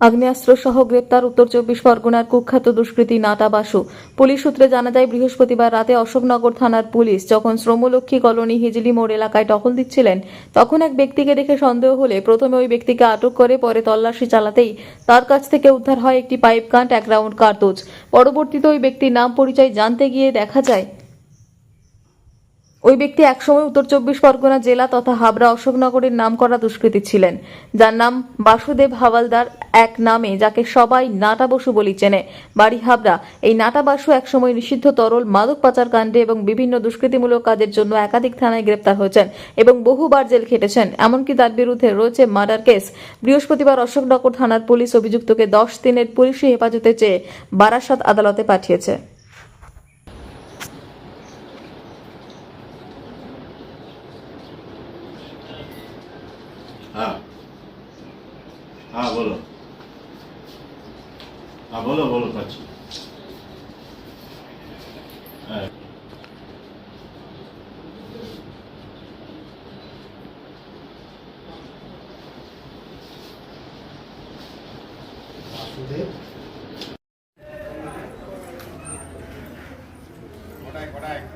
আগ্নেয়াস্ত্র সহ গ্রেপ্তার উত্তর চব্বিশ পরগনার কুখ্যাত দুষ্কৃতী নাটা বাসু। পুলিশ সূত্রে জানা যায়, বৃহস্পতিবার রাতে অশোকনগর থানার পুলিশ যখন শ্রমলক্ষ্মী কলোনি হিজলি মোড় এলাকায় টহল দিচ্ছিলেন, তখন এক ব্যক্তিকে দেখে সন্দেহ হলে প্রথমে ওই ব্যক্তিকে আটক করে পরে তল্লাশি চালাতেই তার কাছ থেকে উদ্ধার হয় একটি পাইপ কান্ট এক রাউন্ড কার্তুজ। পরবর্তীতে ওই ব্যক্তির নাম পরিচয় জানতে গিয়ে দেখা যায় ওই ব্যক্তি একসময় উত্তর চব্বিশ পরগনা জেলা তথা হাবড়া অশোকনগরের নাম করা দুষ্কৃতী ছিলেন। যার নাম বাসুদেব হাওয়ালদার এক নামে, যাকে সবাই নাটা বসু বলি চেনে। বাড়ি হাবড়া। এই নাটা বাসু একসময় নিষিদ্ধ তরল মাদক পাচার কাণ্ডে এবং বিভিন্ন দুষ্কৃতিমূলক কাজের জন্য একাধিক থানায় গ্রেপ্তার হয়েছেন এবং বহুবার জেল খেটেছেন। এমনকি তার বিরুদ্ধে রয়েছে মার্ডার কেস। বৃহস্পতিবার অশোকনগর থানার পুলিশ অভিযুক্তকে দশ দিনের পুলিশি হেফাজতে চেয়ে বারাসাত আদালতে পাঠিয়েছে। হ্যাঁ। হ্যাঁ বলো। হ্যাঁ বলো বলো পাচ্ছি। হ্যাঁ। Kodak, Kodak.